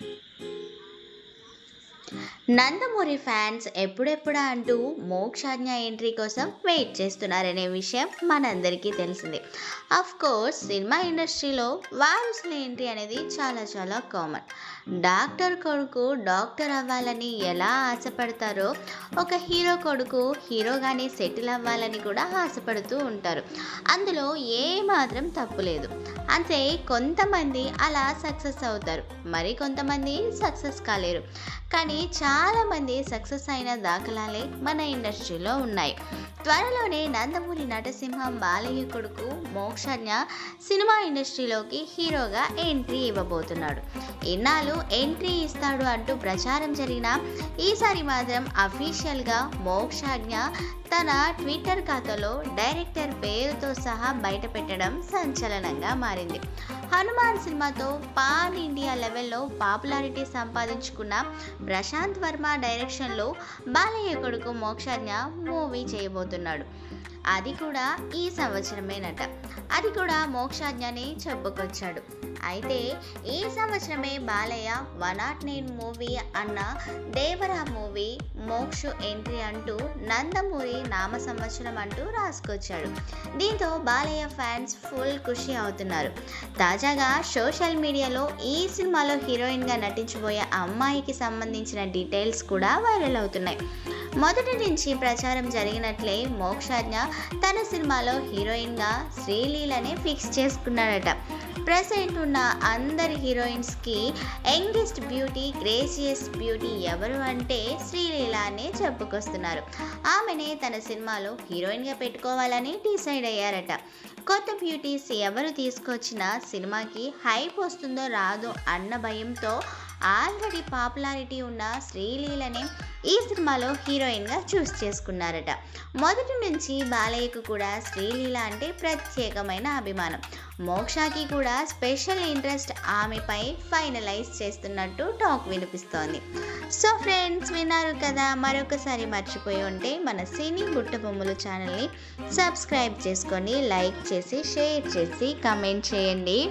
Thank you. Nandamuri fans ఎప్పుడెప్పుడా అంటూ Mokshagna entry కోసం వెయిట్ చేస్తున్నారనే విషయం మనందరికీ తెలిసిందే. అఫ్ కోర్స్ సినిమా ఇండస్ట్రీలో వారసుల ఎంట్రీ అనేది చాలా చాలా కామన్. డాక్టర్ కొడుకు డాక్టర్ అవ్వాలని ఎలా ఆశపడతారో ఒక హీరో కొడుకు హీరోగానే సెటిల్ అవ్వాలని కూడా ఆశపడుతూ ఉంటారు. అందులో ఏమాత్రం తప్పు లేదు. అంతే కొంతమంది అలా సక్సెస్ అవుతారు. మరి కొంతమంది సక్సెస్ కాలేరు. కానీ చాలా చాలామంది సక్సెస్ అయిన దాఖలాలే మన ఇండస్ట్రీలో ఉన్నాయి. త్వరలోనే నందమూరి నటసింహం బాలయ్య కొడుకు మోక్షజ్ఞ సినిమా ఇండస్ట్రీలోకి హీరోగా ఎంట్రీ ఇవ్వబోతున్నాడు. ఎన్నాళ్ళు ఎంట్రీ ఇస్తాడు అంటూ ప్రచారం జరిగిన ఈసారి మాత్రం అఫీషియల్గా మోక్షాజ్ఞ తన ట్విట్టర్ ఖాతాలో డైరెక్టర్ పేరుతో సహా బయటపెట్టడం సంచలనంగా మారింది. హనుమాన్ సినిమాతో పాన్ ఇండియా లెవెల్లో పాపులారిటీ సంపాదించుకున్న ప్రశాంత్ వర్మ డైరెక్షన్లో బాలయ్య కొడుకు మోక్షజ్ఞ మూవీ చేయబోతున్నాడు. అది కూడా ఈ సంవత్సరమేనట. అది కూడా మోక్షాజ్ఞని చెప్పుకొచ్చాడు. అయితే ఈ సంవత్సరమే Balayya one not nine movie అన్న దేవరా మూవీ మోక్ష ఎంట్రీ అంటూ నందమూరి నామ సంవత్సరం అంటూ రాసుకొచ్చాడు. దీంతో బాలయ్య ఫ్యాన్స్ ఫుల్ ఖుషి అవుతున్నారు. తాజాగా సోషల్ మీడియాలో ఈ సినిమాలో హీరోయిన్గా నటించబోయే అమ్మాయికి సంబంధించిన డీటెయిల్స్ కూడా వైరల్ అవుతున్నాయి. మొదటి నుంచి ప్రచారం జరిగినట్లే మోక్షాజ్ఞ తన సినిమాలో హీరోయిన్గా శ్రీలీలనే ఫిక్స్ చేసుకున్నాడట. ప్రజెంట్ ఉన్న అందరి హీరోయిన్స్కి యంగెస్ట్ బ్యూటీ గ్రేసియస్ బ్యూటీ ఎవరు అంటే శ్రీలీల అనే చెప్పుకొస్తున్నారు. ఆమెనే తన సినిమాలో హీరోయిన్గా పెట్టుకోవాలని డిసైడ్ అయ్యారట. కొత్త బ్యూటీస్ ఎవరు తీసుకొచ్చినా సినిమాకి హైప్ వస్తుందో రాదో అన్న భయంతో ఆల్రెడీ పాపులారిటీ ఉన్న శ్రీలీలనే ఈ సినిమాలో హీరోయిన్గా చూస్ చేసుకున్నారట. మొదటి నుంచి బాలయ్యకు కూడా శ్రీలీల అంటే ప్రత్యేకమైన అభిమానం. మోక్షాకి కూడా స్పెషల్ ఇంట్రెస్ట్ ఆమెపై ఫైనలైజ్ చేస్తున్నట్టు టాక్ వినిపిస్తోంది. సో ఫ్రెండ్స్ విన్నారు కదా మరొకసారి మర్చిపోయి ఉంటే మన సినీ బుట్టబొమ్మలు ఛానల్ని సబ్స్క్రైబ్ చేసుకొని లైక్ చేసి షేర్ చేసి కమెంట్ చేయండి.